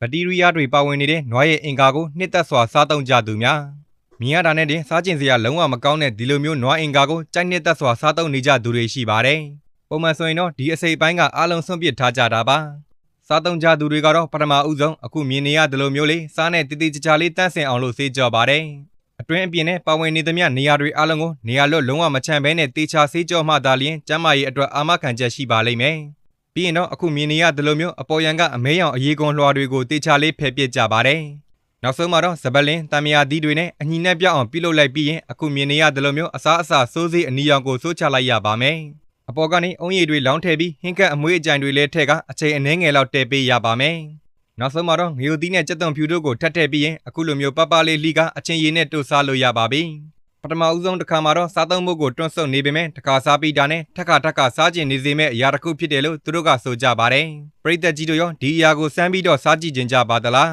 ဘက်တီးရီးယားတွေပါဝင်နေတဲ့နွားရဲ့အင်ကာကိုနှစ်သက်စွာစားသုံးကြသူများမြင်ရတာနဲ့တင်စားကျင်စရာလုံးဝမကောင်းတဲ့ဒီလိုမျိုးနွားအင်ကာကိုကြိုက်နှစ်သက်စွာစားသုံးနေကြသူတွေရှိပါတယ်ပုံမှန်ဆိုရင်တော့ဒီအစိပ်ပိုင်းကအားလုံးဆွန့်ပစ်ထားကြတာပါစားသုံးကြသူတွေကတော့ပထမဦးဆုံးအခုမြင်နေရဒီလိုမျိုးလေးစားနဲ့တည်တည်ကြကြလေးတန့်စင်အောင်လို့စေးကြောပါတယ်အတွင်းအပြင်နဲ့ပါဝင်နေသမျှနေရာတွေအားလုံးကိုနေရာလွတ်လုံးဝမချမ်းဘဲနဲ့တေချာစေးကြောမှသာလျှင်ကျမ်းမာရေးအတွက်အာမခံချက်ရှိပါလိမ့်မယ် ပြီးရင်တော့အခုမြင်နေရဒီလိုမျိုးအပေါ်ယံကအမဲရောင်အရေးကွန်လွှာတွေကိုတေချာလေးဖယ်ပစ်ကြပါတယ်နောက်ဆုံးမှာတော့ဇပလင်တမယာသီးတွေနဲ့အညီနဲ့ပြောက်အောင်ပြုလုပ်လိုက်ပြီးရင်အခုမြင်နေရဒီလိုမျိုးအစားအစာစိုးစေးအနီရောင်ကိုစိုးချလိုက်ရပါမယ်အပေါ်ကနေအုံရည်တွေလောင်းထည့်ပြီးဟင်းကပ်အမွေးအကြိုင်တွေလည်းထည့်ကအချိန်အနည်းငယ်လောက်တည်ပေးရပါမယ်နောက်ဆုံးမှာတော့ငရုတ်သီးနဲ့ကြက်သွန်ဖြူတို့ကိုထပ်ထည့်ပြီးရင်အခုလိုမျိုးပပလေးလှီကအချင်းရည်နဲ့တို့စားလို့ရပါပြီပ ထမဦးဆုံးတစ်ခါမှာတော့စားသုံးဖို့ကိုတွန့်ဆုတ်နေပေမဲ့တစ်ခါစားပြီးတာနဲ့ထက်ခါထက်ခါစားကျင်နေစေမဲ့အရာတစ်ခုဖြစ်တယ်လို့သူတို့ကဆိုကြပါတယ်ပရိသတ်ကြီးတို့ရောဒီအရာကိုစမ်းပြီးတော့စားကြည့်ကြကြပါသလား